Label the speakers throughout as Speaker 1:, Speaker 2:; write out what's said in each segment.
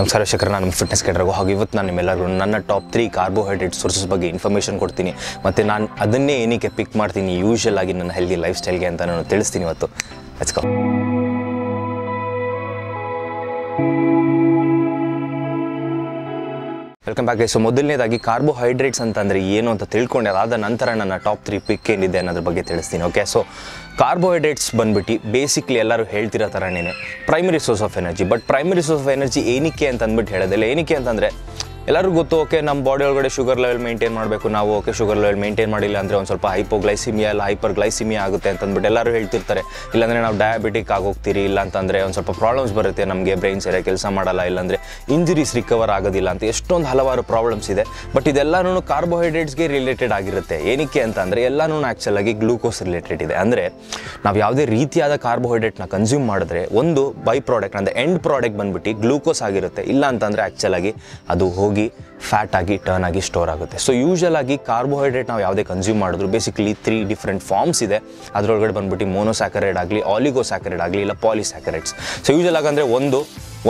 Speaker 1: ನಮಸ್ಕಾರ ಶೇಖರ್ ನಾನು ಫಿಟ್ನೆಸ್ ಕೆಡರ್ಗೋ ಹಾಗೆ ಇವತ್ತು ನಾನು ನಿಮ್ಮೆಲ್ಲರೂ ನನ್ನ ಟಾಪ್ ತ್ರೀ ಕಾರ್ಬೋಹೈಡ್ರೇಟ್ ಸೋರ್ಸಸ್ ಬಗ್ಗೆ ಇನ್ಫಾರ್ಮೇಷನ್ ಕೊಡ್ತೀನಿ. ಮತ್ತು ನಾನು ಅದನ್ನೇ ಏನಕ್ಕೆ ಪಿಕ್ ಮಾಡ್ತೀನಿ ಯೂಶಲ್ ಆಗಿ ನನ್ನ ಹೆಲ್ದಿ ಲೈಫ್ ಸ್ಟೈಲ್ಗೆ ಅಂತ ನಾನು ತಿಳಿಸ್ತೀನಿ ಇವತ್ತು. Let's go welcome back so ಮೊದಲನೇದಾಗಿ ಕಾರ್ಬೋಹೈಡ್ರೇಟ್ಸ್ ಅಂತಂದರೆ ಏನು ಅಂತ ತಿಳ್ಕೊಂಡೆ. ಅದಾದ ನಂತರ ನನ್ನ ಟಾಪ್ ತ್ರೀ ಪಿಕ್ ಏನಿದೆ ಅನ್ನೋದ್ರ ಬಗ್ಗೆ ತಿಳಿಸ್ತೀನಿ ಓಕೆ ಸೊ ಕಾರ್ಬೋಹೈಡ್ರೇಟ್ಸ್ ಬಂದ್ಬಿಟ್ಟು ಬೇಸಿಕ್ಲಿ ಎಲ್ಲರೂ ಹೇಳ್ತಿರೋ ಥರನೇ primary source of energy but primary source of energy ಏನಕ್ಕೆ ಅಂತ ಅಂದ್ಬಿಟ್ಟು ಹೇಳೋದಿಲ್ಲ. ಏನಕ್ಕೆ ಅಂತಂದರೆ ಎಲ್ಲರಿಗೂ ಗೊತ್ತು ಓಕೆ ನಮ್ಮ ಬಾಡಿ ಒಳಗಡೆ ಶುಗರ್ ಲೆವೆಲ್ ಮೇಂಟೈನ್ ಮಾಡಬೇಕು. ನಾವು ಓಕೆ ಶುಗರ್ ಲೆವೆಲ್ ಮೇಂಟೈನ್ ಮಾಡಿಲ್ಲ ಅಂದರೆ ಒಂದು ಸ್ವಲ್ಪ ಹೈಪೋಗ್ಲೈಸಿಮಿಯಾ ಇಲ್ಲ ಹೈಪರ್ ಗ್ಲೈಸಿಮಿಯಾ ಆಗುತ್ತೆ ಅಂತಂದ್ಬಿಟ್ಟು ಎಲ್ಲರೂ ಹೇಳ್ತಿರ್ತಾರೆ. ಇಲ್ಲಾಂದರೆ ನಾವು ಡಯಾಬಿಟಿಕ್ ಆಗೋಗ್ತೀರಿ, ಇಲ್ಲ ಅಂತಂದರೆ ಒಂದು ಸ್ವಲ್ಪ ಪ್ರಾಬ್ಲಮ್ಸ್ ಬರುತ್ತೆ ನಮಗೆ ಬ್ರೈನ್ ಸರಿಯಾಗಿ ಕೆಲಸ ಮಾಡಲ್ಲ, ಇಲ್ಲಾಂದರೆ ಇಂಜುರೀಸ್ ರಿಕವರ್ ಆಗೋದಿಲ್ಲ ಅಂತ ಎಷ್ಟೊಂದು ಹಲವಾರು ಪ್ರಾಬ್ಲಮ್ಸ್ ಇದೆ. ಬಟ್ ಇದೆಲ್ಲನೂ ಕಾರ್ಬೋಹೈಡ್ರೇಟ್ಸ್ಗೆ ರಿಲೇಟೆಡ್ ಆಗಿರುತ್ತೆ. ಏನಕ್ಕೆ ಅಂತ ಅಂದರೆ ಎಲ್ಲನೂ ಆ್ಯಕ್ಚುಲಾಗಿ ಗ್ಲೂಕೋಸ್ ರಿಲೇಟೆಡ್ ಇದೆ. ಅಂದರೆ ನಾವು ಯಾವುದೇ ರೀತಿಯಾದ ಕಾರ್ಬೋಹೈಡ್ರೇಟ್ನ ಕನ್ಸ್ಯೂಮ್ ಮಾಡಿದ್ರೆ, ಒಂದು ಬೈ ಪ್ರಾಡಕ್ಟ್ ಅಂದರೆ ಎಂಡ್ ಪ್ರಾಡಕ್ಟ್ ಬಂದುಬಿಟ್ಟು ಗ್ಲೂಕೋಸ್ ಆಗಿರುತ್ತೆ. ಇಲ್ಲ ಅಂತಂದರೆ ಆ್ಯಕ್ಚುಲಾಗಿ ಅದು ಫ್ಯಾಟ್ ಆಗಿ ಟರ್ನ್ ಆಗಿ ಸ್ಟೋರ್ ಆಗುತ್ತೆ. ಸೊ ಯೂಶಲ್ ಆಗಿ ಕಾರ್ಬೋಹೈಡ್ರೇಟ್ ನಾವು ಯಾವುದೇ ಕನ್ಸ್ಯೂಮ್ ಮಾಡಿದ್ರು ಬೇಸಿಕಲಿ ತ್ರೀ ಡಿಫ್ರೆಂಟ್ ಫಾರ್ಮ್ಸ್ ಇದೆ. ಅದರೊಳಗಡೆ ಬಂದ್ಬಿಟ್ಟು ಮೋನೋಸ್ಯಾಕರೈಡ್ ಆಗಲಿ ಆಲಿಗೋಸ್ಯಾಕರೈಡ್ ಆಗಲಿ, ಇಲ್ಲ ಪಾಲಿಸ್ಯಾಕರೈಡ್ಸ್ ಸೊ ಯೂಶಲ್ ಆಗಿ ಅಂದರೆ ಒಂದು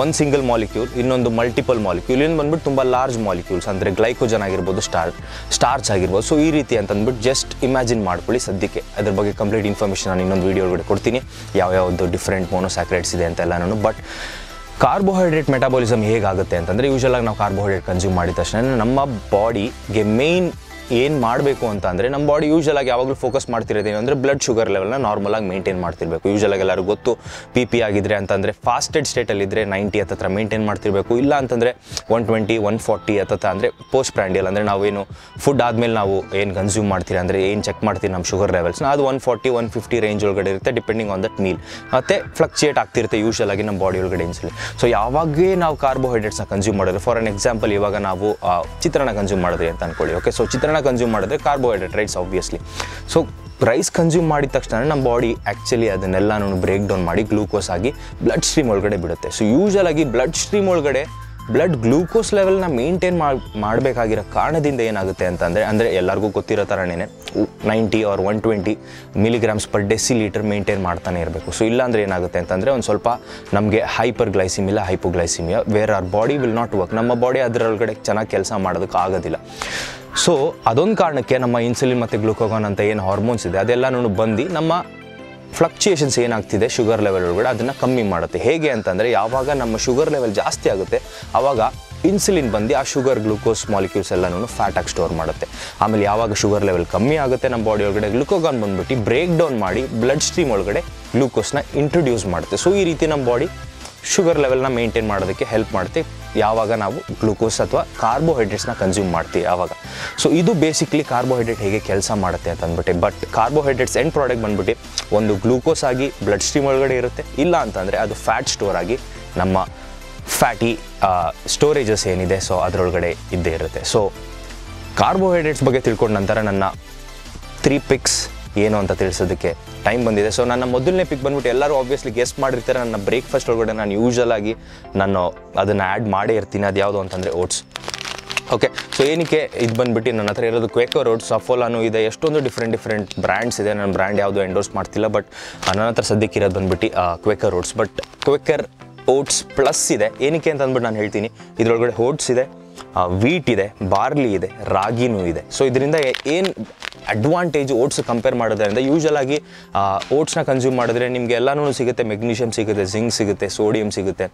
Speaker 1: ಒಂದು ಸಿಂಗಲ್ ಮಾಲಿಕ್ಯೂಲ್ ಇನ್ನೊಂದು ಮಲ್ಟಿಪಲ್ ಮಾಲಿಕ್ಯೂಲ್ ಇನ್ನು ಬಂದ್ಬಿಟ್ಟು ತುಂಬ ಲಾರ್ಜ್ ಮಾಲಿಕ್ಯೂಲ್ಸ್ ಅಂದರೆ ಗ್ಲೈಕೋಜನ್ ಆಗಿರ್ಬೋದು ಸ್ಟಾರ್ ಸ್ಟಾರ್ಚ್ ಆಗಿರ್ಬೋದು. ಸೊ ಈ ರೀತಿ ಅಂತ ಅಂದ್ಬಿಟ್ಟು ಜಸ್ಟ್ ಇಮ್ಯಾಜಿನ್ ಮಾಡ್ಕೊಳ್ಳಿ ಸದ್ಯಕ್ಕೆ. ಅದ್ರ ಬಗ್ಗೆ ಕಂಪ್ಲೀಟ್ ಇನ್ಫಾರ್ಮೇಷನ್ ನಾನು ಇನ್ನೊಂದು ವೀಡಿಯೋ ಒಳಗಡೆ ಕೊಡ್ತೀನಿ. ಯಾವ ಯಾವ್ದು ಡಿಫ್ರೆಂಟ್ ಮೋನೋಸ್ಯಾಕ್ರೈಡ್ಸ್ ಇದೆ ಅಂತೆಲ್ಲ ನಾನು ಬಟ್ ಕಾರ್ಬೋಹೈಡ್ರೇಟ್ ಮೆಟಾಬಾಲಿಸಮ್ ಹೇಗಾಗುತ್ತೆ ಅಂತಂದರೆ ಯೂಶಲಾಗಿ ನಾವು ಕಾರ್ಬೋಹೈಡ್ರೇಟ್ ಕನ್ಸ್ಯೂಮ್ ಮಾಡಿದ ತಕ್ಷಣ ನಮ್ಮ ಬಾಡಿಗೆ ಮೇಯ್ನ್ ಏನು ಮಾಡಬೇಕು ಅಂತ ಅಂದರೆ ನಮ್ಮ ಬಾಡಿ ಯೂಶಲಾಗಿ ಯಾವಾಗಲೂ ಫೋಕಸ್ ಮಾಡ್ತಿರೋದೇನು ಅಂದರೆ ಬ್ಲಡ್ ಶುಗರ್ ಲೆವೆಲ್ನ ನಾರ್ಮಲಾಗಿ ಮೇಂಟೈನ್ ಮಾಡ್ತಿರಬೇಕು. ಯೂಶಲಾಗಿ ಎಲ್ಲರಿಗೂ ಗೊತ್ತು ಪಿ ಪಿ ಆಗಿದ್ರೆ ಅಂತಂದರೆ ಫಾಸ್ಟೆಡ್ ಸ್ಟೇಟಲ್ಲಿದ್ದರೆ ನೈಂಟಿ ಹತ್ತತ್ರ ಮೇಂಟೈನ್ ಮಾಡ್ತಿರಬೇಕು. ಇಲ್ಲ ಅಂತಂದರೆ ಒನ್ ಟ್ವೆಂಟಿ ಒನ್ ಫಾರ್ಟಿ ಹತ್ತತ್ರ ಅಂದರೆ ಪೋಸ್ಟ್ ಪ್ರ್ಯಾಂಡಿಯಲ್ ಅಂದರೆ ನಾವೇನು ಫುಡ್ ಆದಮೇಲೆ ನಾವು ಏನು ಕನ್ಸ್ಯೂಮ್ ಮಾಡ್ತೀರಿ ಅಂದರೆ ಏನು ಚೆಕ್ ಮಾಡ್ತೀವಿ ನಮ್ಮ ಶುಗರ್ ಲೆವೆಲ್ಸ್ನ ಅದು one forty one fifty range ಒಳಗಡೆ ಇರುತ್ತೆ ಡಿಪೆಂಡಿಂಗ್ ಆನ್ ದಟ್ ಮೀಲ್ ಮತ್ತು ಫ್ಲಕ್ಚುಯೇಟ್ ಆಗ್ತಿರುತ್ತೆ ಯೂಶಲ್ ಆಗಿ ನಮ್ಮ ಬಾಡಿ ಒಳಗಡೆ ಇನ್ಸುಲಿ ಸೊ ಯಾವಾಗೇ ನಾವು ಕಾರ್ಬೋಹೈಡ್ರೇಟ್ಸ್ನ ಕನ್ಸ್ಯೂಮ್ ಮಾಡಿದ್ರೆ ಫಾರ್ ಅನ್ ಎಕ್ಸಾಂಪಲ್ ಇವಾಗ ನಾವು ಚಿತ್ರಣ ಕನ್ಸ್ಯೂಮ್ ಮಾಡಿದ್ರಿ ಅಂತ ಅನ್ಕೊಳ್ಳಿ ಓಕೆ ಸೊ ಚಿತ್ರಾನ್ನ ಕನ್ಸ್ಯೂಮ್ ಮಾಡಿದ್ರೆ carbohydrate rights obviously so rice consume ಮಾಡಿದ ತಕ್ಷಣ ನಮ್ಮ ಬಾಡಿ ಆ್ಯಕ್ಚುಲಿ ಅದನ್ನೆಲ್ಲನೂ ಬ್ರೇಕ್ ಡೌನ್ ಮಾಡಿ ಗ್ಲೂಕೋಸ್ ಆಗಿ ಬ್ಲಡ್ ಸ್ಟ್ರೀಮ್ ಒಳಗಡೆ ಬಿಡುತ್ತೆ. ಸೊ ಆಗಿ ಬ್ಲಡ್ ಸ್ಟ್ರೀಮ್ ಒಳಗಡೆ ಬ್ಲಡ್ ಗ್ಲೂಕೋಸ್ ಲೆವೆಲ್ನ ಮೇಂಟೈನ್ ಮಾಡಬೇಕಾಗಿರೋ ಕಾರಣದಿಂದ ಏನಾಗುತ್ತೆ ಅಂತಂದರೆ, ಅಂದರೆ ಎಲ್ಲರಿಗೂ ಗೊತ್ತಿರೋ ಥರನೇ ninety or one twenty milligrams per decilitre maintain ಮಾಡ್ತಾನೆ ಇರಬೇಕು. ಸೊ ಇಲ್ಲಾಂದರೆ ಏನಾಗುತ್ತೆ ಅಂತಂದರೆ ಒಂದು ಸ್ವಲ್ಪ ನಮಗೆ hyper ಗ್ಲೈಸಿಮಿಲ್ಲ hypoglycaemia where our body will not work ನಮ್ಮ ಬಾಡಿ ಅದರೊಳಗಡೆ ಚೆನ್ನಾಗಿ ಕೆಲಸ ಮಾಡೋದಕ್ಕೆ ಆಗೋದಿಲ್ಲ ಸೊ ಅದೊಂದು ಕಾರಣಕ್ಕೆ ನಮ್ಮ ಇನ್ಸುಲಿನ್ ಮತ್ತು ಗ್ಲುಕೋಗಾನ್ ಅಂತ ಏನು ಹಾರ್ಮೋನ್ಸ್ ಇದೆ, ಅದೆಲ್ಲನೂ ಬಂದು ನಮ್ಮ ಫ್ಲಕ್ಚುಯೇಷನ್ಸ್ ಏನಾಗ್ತಿದೆ ಶುಗರ್ ಲೆವೆಲ್ ಒಳಗಡೆ ಅದನ್ನು ಕಮ್ಮಿ ಮಾಡುತ್ತೆ. ಹೇಗೆ ಅಂತಂದರೆ, ಯಾವಾಗ ನಮ್ಮ ಶುಗರ್ ಲೆವೆಲ್ ಜಾಸ್ತಿ ಆಗುತ್ತೆ ಆವಾಗ ಇನ್ಸುಲಿನ್ ಬಂದು ಆ ಶುಗರ್ ಗ್ಲೂಕೋಸ್ ಮಾಲಿಕ್ಯೂಲ್ಸ್ ಎಲ್ಲನೂ ಫ್ಯಾಟಾಗಿ ಸ್ಟೋರ್ ಮಾಡುತ್ತೆ. ಆಮೇಲೆ ಯಾವಾಗ ಶುಗರ್ ಲೆವೆಲ್ ಕಮ್ಮಿ ಆಗುತ್ತೆ ನಮ್ಮ ಬಾಡಿ ಒಳಗಡೆ ಗ್ಲುಕೋಗಾನ್ ಬಂದ್ಬಿಟ್ಟು ಬ್ರೇಕ್ ಡೌನ್ ಮಾಡಿ ಬ್ಲಡ್ ಸ್ಟ್ರೀಮ್ ಒಳಗಡೆ ಗ್ಲುಕೋಸ್ನ ಇಂಟ್ರೊಡ್ಯೂಸ್ ಮಾಡುತ್ತೆ. ಸೊ ಈ ರೀತಿ ನಮ್ಮ ಬಾಡಿ ಶುಗರ್ ಲೆವೆಲ್ನ ಮೇಂಟೈನ್ ಮಾಡೋದಕ್ಕೆ ಹೆಲ್ಪ್ ಮಾಡುತ್ತೆ. ಯಾವಾಗ ನಾವು ಗ್ಲೂಕೋಸ್ ಅಥವಾ ಕಾರ್ಬೋಹೈಡ್ರೇಟ್ಸ್ನ ಕನ್ಸ್ಯೂಮ್ ಮಾಡ್ತೀವಿ ಆವಾಗ ಸೊ ಇದು ಬೇಸಿಕ್ಲಿ ಕಾರ್ಬೋಹೈಡ್ರೇಟ್ ಹೇಗೆ ಕೆಲಸ ಮಾಡುತ್ತೆ ಅಂತ ಅಂದ್ಬಿಟ್ಟು ಬಟ್ ಕಾರ್ಬೋಹೈಡ್ರೇಟ್ಸ್ ಎಂಡ್ ಪ್ರಾಡಕ್ಟ್ ಬಂದ್ಬಿಟ್ಟು ಒಂದು ಗ್ಲೂಕೋಸ್ ಆಗಿ ಬ್ಲಡ್ ಸ್ಟ್ರೀಮ್ ಒಳಗಡೆ ಇರುತ್ತೆ. ಇಲ್ಲ ಅಂತಂದರೆ ಅದು ಫ್ಯಾಟ್ ಸ್ಟೋರ್ ಆಗಿ ನಮ್ಮ ಫ್ಯಾಟಿ ಸ್ಟೋರೇಜಸ್ ಏನಿದೆ ಸೊ ಅದರೊಳಗಡೆ ಇದ್ದೇ ಇರುತ್ತೆ. ಸೊ ಕಾರ್ಬೋಹೈಡ್ರೇಟ್ಸ್ ಬಗ್ಗೆ ತಿಳ್ಕೊಂಡ ನಂತರ ನನ್ನ ತ್ರೀ ಪಿಕ್ಸ್ ಏನು ಅಂತ ತಿಳಿಸೋದಕ್ಕೆ ಟೈಮ್ ಬಂದಿದೆ. ಸೊ ನನ್ನ ಮೊದಲನೇ ಪಿಕ್ ಬಂದ್ಬಿಟ್ಟು ಎಲ್ಲರೂ ಆಬ್ವಿಯಸ್ಲಿ ಗೆಸ್ಟ್ ಮಾಡಿರ್ತಾರೆ. ನನ್ನ ಬ್ರೇಕ್ಫಾಸ್ಟ್ ಒಳಗಡೆ ನಾನು ಯೂಶಲ್ ಆಗಿ ನಾನು ಅದನ್ನು ಆ್ಯಡ್ ಮಾಡೇ ಇರ್ತೀನಿ. ಅದು ಯಾವುದು ಅಂತಂದರೆ ಓಟ್ಸ್ ಓಕೆ ಸೊ ಏನಕ್ಕೆ ಇದು ಬಂದುಬಿಟ್ಟು ನನ್ನ ಹತ್ರ ಇರೋದು ಕ್ವೇಕರ್ ಓಟ್ಸ್ ಸಫೋಲಾನು ಇದೆ. ಎಷ್ಟೊಂದು ಡಿಫ್ರೆಂಟ್ ಡಿಫ್ರೆಂಟ್ ಬ್ರ್ಯಾಂಡ್ಸ್ ಇದೆ. ನನ್ನ ಬ್ರ್ಯಾಂಡ್ ಯಾವುದು ಎಂಡೋರ್ಸ್ ಮಾಡ್ತಿಲ್ಲ ಬಟ್ ನನ್ನ ಹತ್ರ ಸದ್ಯಕ್ಕೆ ಇರೋದು ಬಂದುಬಿಟ್ಟು Quaker oats but Quaker oats plus ಇದೆ. ಏನಕ್ಕೆ ಅಂತ ಅಂದ್ಬಿಟ್ಟು ನಾನು ಹೇಳ್ತೀನಿ. ಇದರೊಳಗಡೆ ಓಟ್ಸ್ ಇದೆ. ವೀಟ್ ಇದೆ ಬಾರ್ಲಿ ಇದೆ, ರಾಗಿನೂ ಇದೆ. ಸೊ ಇದರಿಂದ ಏನು ಅಡ್ವಾಂಟೇಜ್ ಓಟ್ಸ್ ಕಂಪೇರ್ ಮಾಡೋದ್ರಿಂದ ಯೂಶಲ್ ಆಗಿ ಓಟ್ಸ್ನ ಕನ್ಸ್ಯೂಮ್ ಮಾಡಿದ್ರೆ ನಿಮಗೆ ಎಲ್ಲನೂ ಸಿಗುತ್ತೆ. ಮೆಗ್ನೀಷಿಯಮ್ ಸಿಗುತ್ತೆ ಜಿಂಕ್ ಸಿಗುತ್ತೆ ಸೋಡಿಯಂ ಸಿಗುತ್ತೆ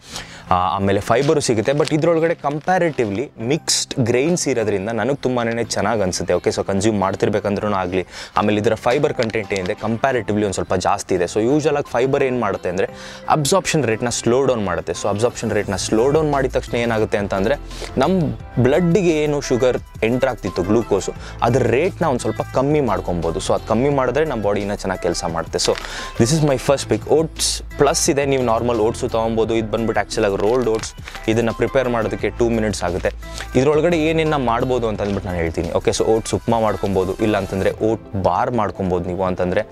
Speaker 1: ಆಮೇಲೆ ಫೈಬರು ಸಿಗುತ್ತೆ. ಬಟ್ ಇದರೊಳಗಡೆ ಕಂಪ್ಯಾರಿಟಿವ್ಲಿ ಮಿಕ್ಸ್ಡ್ ಗ್ರೈನ್ಸ್ ಇರೋದ್ರಿಂದ ನನಗೆ ತುಂಬಾ ಚೆನ್ನಾಗಿ ಅನಿಸುತ್ತೆ. ಓಕೆ ಸೊ ಕನ್ಸ್ಯೂಮ್ ಮಾಡ್ತಿರ್ಬೇಕಂದ್ರೂ ಆಗಲಿ. ಆಮೇಲೆ ಇದರ ಫೈಬರ್ ಕಂಟೆಂಟ್ ಏನಿದೆ ಕಂಪ್ಯಾರಿಟಿವ್ಲಿ ಒಂದು ಸ್ವಲ್ಪ ಜಾಸ್ತಿ ಇದೆ. ಸೊ ಯೂಶಲ್ ಫೈಬರ್ ಏನು ಮಾಡುತ್ತೆ ಅಂದರೆ ಅಬ್ಸಾರ್ಪ್ಷನ್ ರೇಟ್ನ ಸ್ಲೋ ಡೌನ್ ಮಾಡುತ್ತೆ. ಸೊ ಅಬ್ಸಾರ್ಪ್ಷನ್ ರೇಟ್ನ ಸ್ಲೋ ಡೌನ್ ಮಾಡಿದ ತಕ್ಷಣ ಏನಾಗುತ್ತೆ ಅಂತಂದರೆ ನಮ್ಮ ಬ್ಲಡ್ಗೆ ಏನು ಶುಗರ್ ಎಂಟರ್ ಆಗ್ತಿತ್ತು ಗ್ಲೂಕೋಸು, ಅದರ ರೇಟ್ನ ಒಂದು ಸ್ವಲ್ಪ ಕಮ್ಮಿ ಮಾಡ್ಕೊಬೋದು. ಸೊ, ಅದು ಕಮ್ಮಿ ಮಾಡಿದ್ರೆ ನಮ್ಮ ಬಾಡಿ ಇನ್ನೂ ಚೆನ್ನಾಗಿ ಕೆಲಸ ಮಾಡುತ್ತೆ so this is my first pick oats plus ಇದೆ, ನೀವು ನಾರ್ಮಲ್ ಓಟ್ಸು ತೊಗೊಬೋದು. ಇದು ಬಂದ್ಬಿಟ್ಟು ಆ್ಯಕ್ಚುಲಾಗಿ ರೋಲ್ಡ್ ಓಟ್ಸ್ ಇದನ್ನು ಪ್ರಿಪೇರ್ ಮಾಡೋದಕ್ಕೆ ಟೂ ಮಿನಿಟ್ಸ್ ಆಗುತ್ತೆ. ಇದರೊಳಗಡೆ ಏನೇನು ಮಾಡ್ಬೋದು ಅಂತ ಅಂದ್ಬಿಟ್ಟು ನಾನು ಹೇಳ್ತೀನಿ. ಓಕೆ ಸೊ ಓಟ್ಸ್ ಉಪ್ಮಾ ಮಾಡ್ಕೊಬೋದು, ಇಲ್ಲ ಅಂತಂದರೆ ಓಟ್ ಬಾರ್ ಮಾಡ್ಕೊಬೋದು ನೀವು ಅಂತಂದರೆ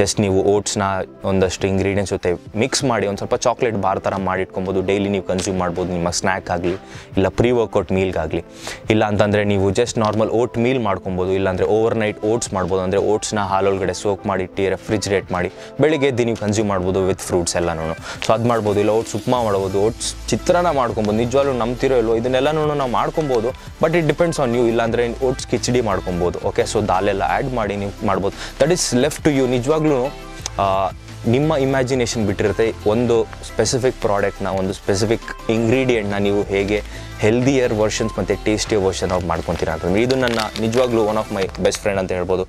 Speaker 1: ಜಸ್ಟ್ ನೀವು ಓಟ್ಸ್ನ ಒಂದಷ್ಟು ಇಂಗ್ರೀಡಿಯೆಂಟ್ಸ್ ಜೊತೆ ಮಿಕ್ಸ್ ಮಾಡಿ ಒಂದು ಸ್ವಲ್ಪ ಚಾಕ್ಲೇಟ್ ಬಾರ್ ಥರ ಮಾಡಿಟ್ಕೊಬೋದು. ಡೈಲಿ ನೀವು ಕನ್ಸ್ಯೂಮ್ ಮಾಡ್ಬೋದು, ನಿಮ್ಮ ಸ್ನ್ಯಾಕ್ ಆಗಲಿ, ಇಲ್ಲ ಪ್ರೀ ವರ್ಕೌಟ್ ಮೀಲ್ಗಾಗಲಿ ಇಲ್ಲ ಅಂತಂದರೆ ನೀವು ಜಸ್ಟ್ ನಾರ್ಮಲ್ ಓಟ್ ಮೀಲ್ ಮಾಡ್ಕೊಬೋದು, ಇಲ್ಲಾಂದರೆ ಓವರ್ ನೈಟ್ ಓಟ್ಸ್ ಮಾಡ್ಬೋದು, ಅಂದರೆ ಓಟ್ಸ್ನ ಹಾಲೊಳಗಡೆ ಸೋಕ್ ಮಾಡಿಟ್ಟು ರೆಫ್ರಿಜರೇಟ್ ಮಾಡಿ, ಬೆಳಿಗ್ಗೆ ಎದ್ದು ನೀವು ಕನ್ಸ್ಯೂಮ್ ಮಾಡ್ಬೋದು ವಿತ್ ಫ್ರೂಟ್ಸ್ ಎಲ್ಲನೂ ಸೊ ಅದು ಮಾಡ್ಬೋದು, ಇಲ್ಲ ಓಟ್ಸ್ ಉಪ್ಮಾ ಮಾಡ್ಬೋದು ಓಟ್ಸ್ ಚಿತ್ರಾನ್ನ ಮಾಡ್ಕೊಬೋದು, ನಿಜವಾಗ್ಲೂ ನಂಬ್ತಿರೋ ಇಲ್ಲೋ ಇದನ್ನೆಲ್ಲನೂ ನಾವು ಮಾಡ್ಕೊಬೋದು but it depends on you ಇಲ್ಲಾಂದರೆ ಓಟ್ಸ್ ಕಿಚಡಿ ಮಾಡ್ಕೊಬೋದು ಓಕೆ ಸೊ ದಾಲೆಲ್ಲ ಆ್ಯಡ್ ಮಾಡಿ ನೀವು ಮಾಡ್ಬೋದು. That is left to you ನಿಜವಾಗ್ಲೂ ನಿಮ್ಮ ಇಮ್ಯಾಜಿನೇಷನ್ ಬಿಟ್ಟಿರುತ್ತೆ. ಒಂದು ಸ್ಪೆಸಿಫಿಕ್ ಪ್ರಾಡಕ್ಟ್ನ ಒಂದು ಸ್ಪೆಸಿಫಿಕ್ ಇಂಗ್ರೀಡಿಯೆಂಟ್ನ ನೀವು ಹೇಗೆ ಹೆಲ್ದಿಯರ್ ವರ್ಷನ್ಸ್ ಮತ್ತು ಟೇಸ್ಟಿಯರ್ ವರ್ಷನ್ ಅವ್ರು ಮಾಡ್ಕೊತೀರಾ ಅಂತಂದರೆ ಇದು ನನ್ನ ನಿಜವಾಗ್ಲೂ one of my best friend ಅಂತ ಹೇಳ್ಬೋದು.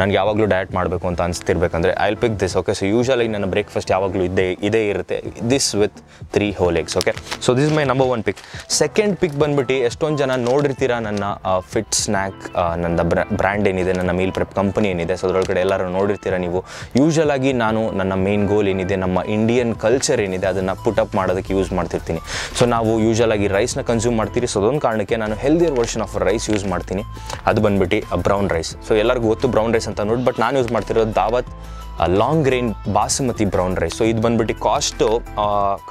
Speaker 1: ನನಗೆ ಯಾವಾಗಲೂ ಡಯಟ್ ಮಾಡಬೇಕು ಅಂತ ಅನಿಸ್ತಿರ್ಬೇಕಂದ್ರೆ I pick this okay so ಯೂಶಲಾಗಿ ನನ್ನ ಬ್ರೇಕ್ಫಾಸ್ಟ್ ಯಾವಾಗಲೂ ಇದ್ದೇ, ಇದೇ ಇರುತ್ತೆ. This with three whole eggs okay so this my number one pick second pick ಬಂದ್ಬಿಟ್ಟು, ಎಷ್ಟೊಂದು ಜನ ನೋಡಿರ್ತೀರಾ ನನ್ನ ಫಿಟ್ ಸ್ನ್ಯಾಕ್ ನನ್ನ ಬ್ರ್ಯಾಂಡ್ ಏನಿದೆ, ನನ್ನ ಮೀಲ್ ಪ್ರೆಪ್ ಕಂಪನಿ ಏನಿದೆ. ಸೊ ಅದರೊಳಗಡೆ ಎಲ್ಲರೂ ನೋಡಿರ್ತೀರಾ ನೀವು. ಯೂಶಲ್ ಆಗಿ ನಾನು ನನ್ನ ಮೇನ್ ಗೋಲ್ ಏನಿದೆ, ನಮ್ಮ ಇಂಡಿಯನ್ ಕಲ್ಚರ್ ಏನಿದೆ, ಅದನ್ನು ಪುಟ್ ಅಪ್ ಮಾಡೋದಕ್ಕೆ ಯೂಸ್ ಮಾಡ್ತಿರ್ತೀನಿ. ಸೊ ನಾವು ಯೂಶಲ್ ಆಗಿ ರೈಸ್ನ ಕನ್ಸ್ಯೂಮ್ ಮಾಡ್ತೀರಿ. ಸೊ ಅದೊಂದು ಕಾರಣಕ್ಕೆ ನಾನು healthier version of rice use ಮಾಡ್ತೀನಿ. ಅದು ಬಂದ್ಬಿಟ್ಟು ಬ್ರೌನ್ ರೈಸ್ ಸೊ ಎಲ್ಲರಿಗೂ ಗೊತ್ತು ಬ್ರೌನ್ ರೈಸ್ ಅಂತ ನೋಡಿ ಬಟ್ ನಾನು ಯೂಸ್ ಮಾಡ್ತಿರೋದು Daawat long grain basmati brown rice so ಇದು ಬಂದ್ಬಿಟ್ಟು ಕಾಸ್ಟು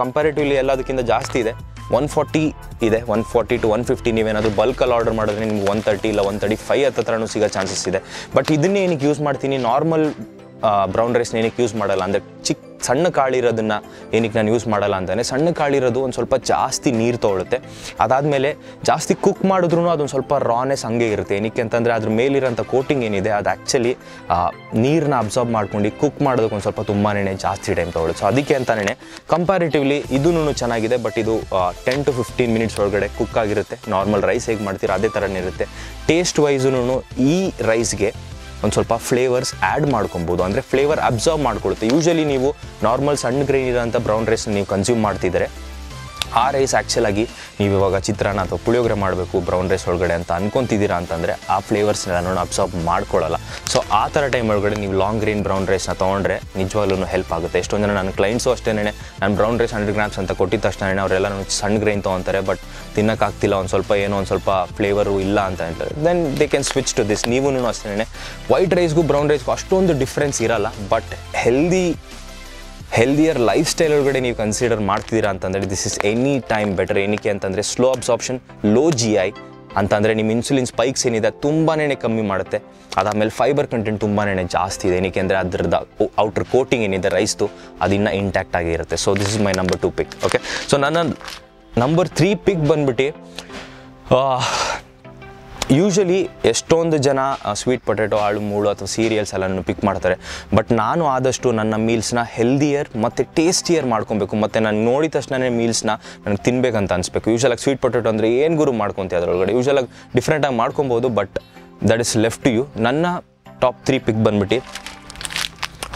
Speaker 1: ಕಂಪ್ಯಾರಿಟಿವ್ಲಿ ಎಲ್ಲದಕ್ಕಿಂತ ಜಾಸ್ತಿ ಇದೆ. ಒನ್ ಫಾರ್ಟಿ ಇದೆ. One forty to one fifty ನೀವೇನಾದರೂ ಬಲ್ಕಲ್ಲಿ ಆರ್ಡರ್ ಮಾಡಿದ್ರೆ ನಿಮ್ಗೆ ಒನ್ ತರ್ಟಿ ಇಲ್ಲ ಒನ್ ತರ್ಟಿ ಫೈವ್ ಹತ್ರನೂ ಸಿಗೋ ಚಾನ್ಸಸ್ ಇದೆ. ಬಟ್ ಇದನ್ನೇ ಏನಕ್ಕೆ ಯೂಸ್ ಮಾಡ್ತೀನಿ? ನಾರ್ಮಲ್ ಬ್ರೌನ್ ರೈಸ್ನ ಏನಕ್ಕೆ ಯೂಸ್ ಮಾಡಲ್ಲ? ಅಂದರೆ ಚಿಕ್ಕ ಸಣ್ಣ ಕಾಳಿರೋದನ್ನು ಏನಕ್ಕೆ ನಾನು ಯೂಸ್ ಮಾಡಲ್ಲ ಅಂತಲೇ ಸಣ್ಣ ಕಾಳಿರೋದು ಒಂದು ಸ್ವಲ್ಪ ಜಾಸ್ತಿ ನೀರು ತೊಗೊಳುತ್ತೆ ಅದಾದಮೇಲೆ ಜಾಸ್ತಿ ಕುಕ್ ಮಾಡಿದ್ರೂ ಅದೊಂದು ಸ್ವಲ್ಪ ರಾನೆಸ್ ಹಂಗೆ ಇರುತ್ತೆ. ಏನಕ್ಕೆ ಅಂತಂದರೆ ಅದ್ರ ಮೇಲಿರೋಂಥ ಕೋಟಿಂಗ್ ಏನಿದೆ, ಅದು ಆ್ಯಕ್ಚುಲಿ ನೀರನ್ನ ಅಬ್ಸಾರ್ಬ್ ಮಾಡ್ಕೊಂಡು ಕುಕ್ ಮಾಡೋದಕ್ಕೆ ಒಂದು ಸ್ವಲ್ಪ ತುಂಬಾ ಜಾಸ್ತಿ ಟೈಮ್ ತೊಗೊಳುತ್ತೆ ಸೊ ಅದಕ್ಕೆ ಅಂತಲೇ ಕಂಪ್ಯಾರಿಟಿವ್ಲಿ ಇದೂ ಚೆನ್ನಾಗಿದೆ ಬಟ್ ಇದು ಟೆನ್ ಟು ಫಿಫ್ಟೀನ್ ಮಿನಿಟ್ಸ್ ಒಳಗಡೆ ಕುಕ್ ಆಗಿರುತ್ತೆ. ನಾರ್ಮಲ್ ರೈಸ್ ಹೇಗೆ ಮಾಡ್ತೀರಾ, ಅದೇ ಥರನೇ ಇರುತ್ತೆ. ಟೇಸ್ಟ್ ವೈಸೂ ಈ ರೈಸ್ಗೆ ಒಂದು ಸ್ವಲ್ಪ ಫ್ಲೇವರ್ಸ್ ಆ್ಯಡ್ ಮಾಡ್ಕೊಬೋದು. ಅಂದರೆ ಫ್ಲೇವರ್ ಅಬ್ಸರ್ವ್ ಮಾಡ್ಕೊಳುತ್ತೆ. ಯೂಶಲಿ ನೀವು ನಾರ್ಮಲ್ ಸಣ್ಣ ಗ್ರೈನ್ ಇರೋಂಥ ಬ್ರೌನ್ ರೈಸ್ನ ನೀವು ಕನ್ಸ್ಯೂಮ್ ಮಾಡ್ತಿದ್ದಾರೆ ಆ ರೈಸ್ ಆ್ಯಕ್ಚುಲಾಗಿ ನೀವು ಇವಾಗ ಚಿತ್ರಾನ್ನ ಅಥವಾ ಪುಳಿಯೋಗರೆ ಮಾಡಬೇಕು ಬ್ರೌನ್ ರೈಸ್ ಒಳಗಡೆ ಅಂತ ಅನ್ಕೊಂತಿದ್ದೀರಾ ಅಂತಂದರೆ ಆ ಫ್ಲೇವರ್ಸ್ನೆಲ್ಲ ಅಬ್ಸಾರ್ಬ್ ಮಾಡ್ಕೊಳ್ಳಲ್ಲ. ಸೊ ಆ ಥರ ಟೈಮ್ ಒಳಗಡೆ ನೀವು ಲಾಂಗ್ ಗ್ರೀನ್ ಬ್ರೌನ್ ರೈಸ್ನ ತೊಗೊಂಡ್ರೆ ನಿಜವಾಗ್ಲೂ ಹೆಲ್ಪ್ ಆಗುತ್ತೆ. ಎಷ್ಟೊಂದು ಜನ ನನ್ನ ಕ್ಲೈಂಟ್ಸು ಅಷ್ಟೇ ನಾನು ಬ್ರೌನ್ ರೈಸ್ ಹಂಡ್ರೆಡ್ ಗ್ರಾಮ್ಸ್ ಅಂತ ಕೊಟ್ಟಿದ್ದ ತಕ್ಷಣ ಅವರೆಲ್ಲ ಸಣ್ಣ ಗ್ರೈನ್ ತೊಗೊತಾರೆ ಬಟ್ ತಿನ್ನೋಕ್ಕಾಗ್ತಿಲ್ಲ ಒಂದು ಸ್ವಲ್ಪ ಏನೋ ಒಂದು ಸ್ವಲ್ಪ ಫ್ಲೇವರು ಇಲ್ಲ ಅಂತ ಹೇಳ್ತಾರೆ. Then they can switch to this ನೀವು ಅಷ್ಟೇ ವೈಟ್ ರೈಸ್ಗೂ ಬ್ರೌನ್ ರೈಸ್ಗೂ ಅಷ್ಟೊಂದು ಡಿಫ್ರೆನ್ಸ್ ಇರಲ್ಲ but healthy healthier lifestyle ಒಳಗಡೆ ನೀವು ಕನ್ಸಿಡರ್ ಮಾಡ್ತಿದ್ದೀರಾ ಅಂತಂದರೆ this is any time better ಏನಕ್ಕೆ ಅಂತಂದರೆ slow absorption low G I ಅಂತಂದರೆ ನಿಮ್ಮ ಇನ್ಸುಲಿನ್ ಸ್ಪೈಕ್ಸ್ ಏನಿದೆ ತುಂಬಾ ಕಮ್ಮಿ ಮಾಡುತ್ತೆ. ಅದಾದಮೇಲೆ ಫೈಬರ್ ಕಂಟೆಂಟ್ ತುಂಬಾ ಜಾಸ್ತಿ ಇದೆ. ಏನಕ್ಕೆ ಅಂದರೆ, ಅದ್ರದ್ದು ಔಟರ್ ಕೋಟಿಂಗ್ ಏನಿದೆ ರೈಸ್ದು ಅದು ಇನ್ನೂ ಇಂಟ್ಯಾಕ್ಟ್ ಆಗಿರುತ್ತೆ so this is my number two pick okay so ನನ್ನ ನಂಬರ್ ತ್ರೀ ಪಿಕ್ ಬಂದ್ಬಿಟ್ಟು ಯೂಶಲಿ ಎಷ್ಟೊಂದು ಜನ ಸ್ವೀಟ್ ಪೊಟ್ಯಾಟೊ ಆಳು ಮೂಳು ಅಥವಾ ಸೀರಿಯಲ್ಸ್ ಎಲ್ಲನೂ ಪಿಕ್ ಮಾಡ್ತಾರೆ. ಬಟ್ ನಾನು ಆದಷ್ಟು ನನ್ನ ಮೀಲ್ಸ್ನ ಹೆಲ್ದಿಯರ್ ಮತ್ತು ಟೇಸ್ಟಿಯರ್ ಮಾಡ್ಕೊಬೇಕು. ಮತ್ತು ನಾನು ನೋಡಿದ ತಕ್ಷಣನೇ ಮೀಲ್ಸ್ನ ನನಗೆ ತಿನ್ಬೇಕಂತ ಅನಿಸ್ಬೇಕು. ಯೂಶಲಾಗಿ ಸ್ವೀಟ್ ಪೊಟ್ಯಾಟೊ ಅಂದರೆ ಏನು ಗುರು ಮಾಡ್ಕೊತೀವಿ ಅದರೊಳಗಡೆ? ಯೂಶಲಾಗಿ ಡಿಫ್ರೆಂಟಾಗಿ ಮಾಡ್ಕೊಬೋದು but that is left to you ನನ್ನ ಟಾಪ್ ತ್ರೀ ಪಿಕ್ ಬಂದ್ಬಿಟ್ಟು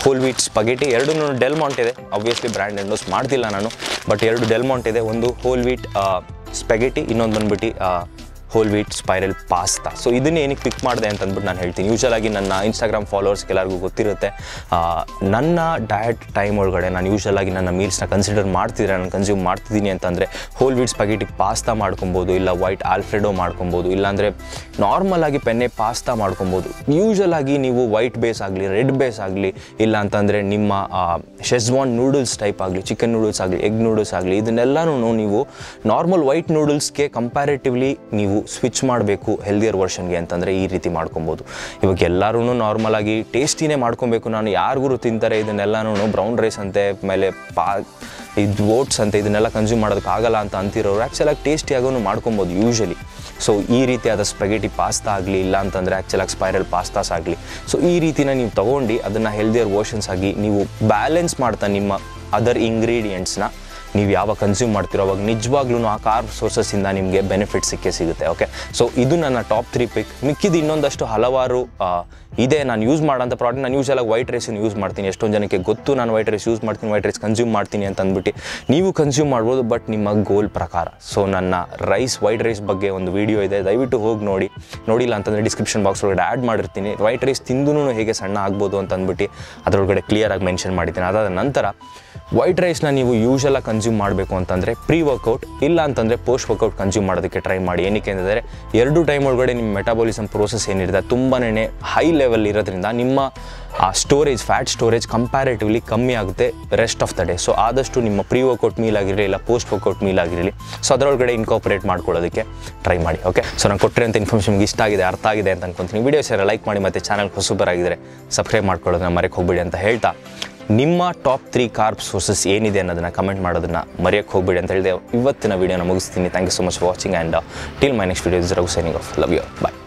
Speaker 1: ಹೋಲ್ ವೀಟ್ ಸ್ಪಗೆಟಿ ಎರಡೂ ಡೆಲ್ ಮಾಂಟ್ ಇದೆ. ಆಬ್ವಿಯಸ್ಲಿ ಬ್ರ್ಯಾಂಡ್ ಎಂಡೋಸ್ ಮಾಡ್ತಿಲ್ಲ ನಾನು. ಬಟ್ ಎರಡು ಡೆಲ್ ಮಾಂಟ್ ಇದೆ. ಒಂದು ಹೋಲ್ ವೀಟ್ ಸ್ಪೆಗೆಟಿ ಇನ್ನೊಂದು ಬಂದ್ಬಿಟ್ಟು whole wheat spiral pasta so ಇದನ್ನೇ ಏನಕ್ಕೆ ಪಿಕ್ ಮಾಡಿದೆ ಅಂತ ಅಂದ್ಬಿಟ್ಟು ನಾನು ಹೇಳ್ತೀನಿ. ಯೂಶಲಾಗಿ ನನ್ನ ಇನ್ಸ್ಟಾಗ್ರಾಮ್ ಫಾಲೋವರ್ಸ್ಗೆ ಎಲ್ಲರಿಗೂ ಗೊತ್ತಿರುತ್ತೆ. ನನ್ನ ಡಯಟ್ ಟೈಮ್ ಒಳಗಡೆ ನಾನು ಯೂಶಲಾಗಿ ನನ್ನ ಮೀಲ್ಸ್ನ ಕನ್ಸಿಡರ್ ಮಾಡ್ತಿದ್ರೆ, ನಾನು ಕನ್ಸ್ಯೂಮ್ ಮಾಡ್ತಿದ್ದೀನಿ ಅಂತಂದರೆ ಹೋಲ್ ವೀಟ್ ಸ್ಪಗೆಟಿ ಪಾಸ್ತಾ ಮಾಡ್ಕೊಬೋದು, ಇಲ್ಲ ವೈಟ್ ಆಲ್ಫ್ರೆಡೋ ಮಾಡ್ಕೊಬೋದು, ಇಲ್ಲಾಂದರೆ ನಾರ್ಮಲ್ ಆಗಿ ಪೆನ್ನೆ ಪಾಸ್ತಾ ಮಾಡ್ಕೊಬೋದು. ಯೂಶಲ್ ಆಗಿ ನೀವು ವೈಟ್ ಬೇಸ್ ಆಗಲಿ ರೆಡ್ ಬೇಸ್ ಆಗಲಿ, ಇಲ್ಲ ಅಂತಂದರೆ ನಿಮ್ಮ ಶೆಜ್ವಾನ್ ನೂಡಲ್ಸ್ ಟೈಪ್ ಆಗಲಿ ಚಿಕನ್ ನೂಡಲ್ಸ್ ಆಗಲಿ ಎಗ್ ನೂಡಲ್ಸ್ ಆಗಲಿ ಇದನ್ನೆಲ್ಲನೂ ನೀವು ನಾರ್ಮಲ್ ವೈಟ್ ನೂಡಲ್ಸ್ಗೆ ಕಂಪ್ಯಾರಿಟಿವ್ಲಿ ನೀವು ಸ್ವಿಚ್ ಮಾಡಬೇಕು ಹೆಲ್ದಿಯರ್ ವರ್ಷನ್ಗೆ ಅಂತಂದರೆ ಈ ರೀತಿ ಮಾಡ್ಕೊಬೋದು. ಇವಾಗ ಎಲ್ಲರೂ ನಾರ್ಮಲ್ ಆಗಿ ಟೇಸ್ಟಿನೇ ಮಾಡ್ಕೊಬೇಕು. ನಾನು ಯಾರಿಗೂ ತಿಂತಾರೆ ಇದನ್ನೆಲ್ಲನೂ ಬ್ರೌನ್ ರೈಸ್ ಅಂತೆ ಮೇಲೆ ಪಾ, ಇದು ಓಟ್ಸ್ ಅಂತೆ, ಇದನ್ನೆಲ್ಲ ಕನ್ಸ್ಯೂಮ್ ಮಾಡೋದಕ್ಕಾಗಲ್ಲ ಅಂತ ಅಂತಿರೋರು ಆ್ಯಕ್ಚುಲಾಗಿ ಟೇಸ್ಟಿಯಾಗೂ ಮಾಡ್ಕೊಬೋದು ಯೂಶಲಿ ಸೊ ಈ ರೀತಿಯಾದ ಸ್ಪೆಗೆಟಿ ಪಾಸ್ತಾ ಆಗಲಿ, ಇಲ್ಲ ಅಂತಂದರೆ ಆ್ಯಕ್ಚುಲಾಗಿ ಸ್ಪೈರಲ್ ಪಾಸ್ತಾಸ್ ಆಗಲಿ ಸೊ ಈ ರೀತಿನ ನೀವು ತೊಗೊಂಡು ಅದನ್ನು ಹೆಲ್ದಿಯರ್ ವರ್ಷನ್ಸ್ ಆಗಿ ನೀವು ಬ್ಯಾಲೆನ್ಸ್ ಮಾಡ್ತಾ ನಿಮ್ಮ ಅದರ್ ಇಂಗ್ರೀಡಿಯೆಂಟ್ಸ್ನ ನೀವು ಯಾವಾಗ ಕನ್ಸ್ಯೂಮ್ ಮಾಡ್ತಿರೋ, ಅವಾಗ ನಿಜವಾಗ್ಲೂ ಆ ಕಾರ್ ಸೋರ್ಸಸ್ಸಿಂದ ನಿಮಗೆ ಬೆನಿಫಿಟ್ ಸಿಕ್ಕೇ ಸಿಗುತ್ತೆ ಓಕೆ ಸೊ ಇದು ನನ್ನ ಟಾಪ್ ತ್ರೀ ಪಿಕ್ ಮಿಕ್ಕಿದ ಇನ್ನೊಂದಷ್ಟು ಹಲವಾರು ಇದೆ, ನಾನು ಯೂಸ್ ಮಾಡೋಂಥ ಪ್ರಾಡಕ್ಟ್ ನಾನು ಯೂಶಲಾಗಿ ವೈಟ್ ರೈಸನ್ನು ಯೂಸ್ ಮಾಡ್ತೀನಿ. ಎಷ್ಟೊಂದು ಜನಕ್ಕೆ ಗೊತ್ತು ನಾನು ವೈಟ್ ರೈಸ್ ಯೂಸ್ ಮಾಡ್ತೀನಿ ವೈಟ್ ರೈಸ್ ಕನ್ಸ್ಯೂಮ್ ಮಾಡ್ತೀನಿ ಅಂತ ಅಂದ್ಬಿಟ್ಟು. ನೀವು ಕನ್ಸ್ಯೂಮ್ ಮಾಡ್ಬೋದು ಬಟ್ ನಿಮ್ಮ ಗೋಲ್ ಪ್ರಕಾರ. ಸೊ ನನ್ನ ರೈಸ್ ವೈಟ್ ರೈಸ್ ಬಗ್ಗೆ ಒಂದು ವೀಡಿಯೋ ಇದೆ. ದಯವಿಟ್ಟು ಹೋಗಿ ನೋಡಿ. ನೋಡಿಲ್ಲ ಅಂತಂದರೆ ಡಿಸ್ಕ್ರಿಪ್ಷನ್ ಬಾಕ್ಸ್ ಒಳಗಡೆ ಆ್ಯಡ್ ಮಾಡಿರ್ತೀನಿ. ವೈಟ್ ರೈಸ್ ತಿಂದೂ ಹೇಗೆ ಸಣ್ಣ ಆಗ್ಬೋದು ಅಂತ ಅಂದ್ಬಿಟ್ಟು ಅದರೊಳಗಡೆ ಕ್ಲಿಯರಾಗಿ ಮೆನ್ಷನ್ ಮಾಡಿದ್ದೀನಿ. ಅದಾದ ನಂತರ ವೈಟ್ ರೈಸ್ನ ನೀವು ಯೂಶಲಾಗಿ ಕನ್ಸ್ಯೂಮ್ ಮಾಡಬೇಕು ಅಂತಂದರೆ ಪ್ರೀ ವರ್ಕೌಟ್ ಇಲ್ಲ ಅಂತಂದರೆ ಪೋಸ್ಟ್ ವರ್ಕೌಟ್ ಕನ್ಸ್ಯೂಮ್ ಮಾಡೋದಕ್ಕೆ ಟ್ರೈ ಮಾಡಿ. ಏನಕ್ಕೆ ಅಂತಂದರೆ ಎರಡು ಟೈಮ್ ಒಳಗಡೆ ನಿಮ್ಮ ಮೆಟಾಬಾಲಿಸಮ್ ಪ್ರೋಸೆಸ್ ಏನಿರುತ್ತೆ ತುಂಬಾ ಹೈ ಲೆವೆಲ್ ಇರೋದ್ರಿಂದ ನಿಮ್ಮ, ಆ ಸ್ಟೋರೇಜ್ ಫ್ಯಾಟ್ ಸ್ಟೋರೇಜ್ ಕಂಪ್ಯಾರೇಟಿವ್ಲಿ ಕಮ್ಮಿ ಆಗುತ್ತೆ rest of the day so ಆದಷ್ಟು ನಿಮ್ಮ ಪ್ರೀ ವರ್ಕೌಟ್ ಮೀಲ್ ಆಗಿರಲಿ ಇಲ್ಲ ಪೋಸ್ಟ್ ವರ್ಕೌಟ್ ಮೀಲ್ ಆಗಿರಲಿ ಸೊ ಅದರೊಳಗಡೆ ಇನ್ಕಾಪರೇಟ್ ಮಾಡ್ಕೊಳ್ಳೋದಕ್ಕೆ ಟ್ರೈ ಮಾಡಿ ಓಕೆ ಸೊ ನಾನು ಕೊಟ್ಟಿರೋಂಥ ನಿಮ್ಗೆ ಇಷ್ಟ ಆಗಿದೆ, ಅರ್ಥ ಆಗಿದೆ ಅಂತ ಅನ್ಕೊಂತೀನಿ. ವಿಡಿಯೋಸ್ ಯಾರು ಲೈಕ್ ಮಾಡಿ ಮತ್ತು ಚಾನಲ್ ಸೂಪರ್ ಆಗಿದ್ರೆ ಸಬ್ಸ್ಕ್ರೈಬ್ ಮಾಡ್ಕೊಳ್ಳೋದನ್ನ ಮರೆಗೆ ಹೋಗ್ಬೇಡಿ ಅಂತ ಹೇಳ್ತಾ ನಿಮ್ಮ ಟಾಪ್ ತ್ರೀ ಕಾರ್ಪ್ ಸೋರ್ಸಸ್ ಏನಿದೆ ಅನ್ನೋದನ್ನ ಕಮೆಂಟ್ ಮಾಡೋದನ್ನ ಮರೆಯೋಕ್ಕೆ ಹೋಗ್ಬೇಡಿ ಅಂತ ಹೇಳಿದೆ. ಇವತ್ತಿನ ವೀಡಿಯೋನ ಮುಗಿಸ್ತೀನಿ. Thank you so much watching and till my next video is signing off love you bye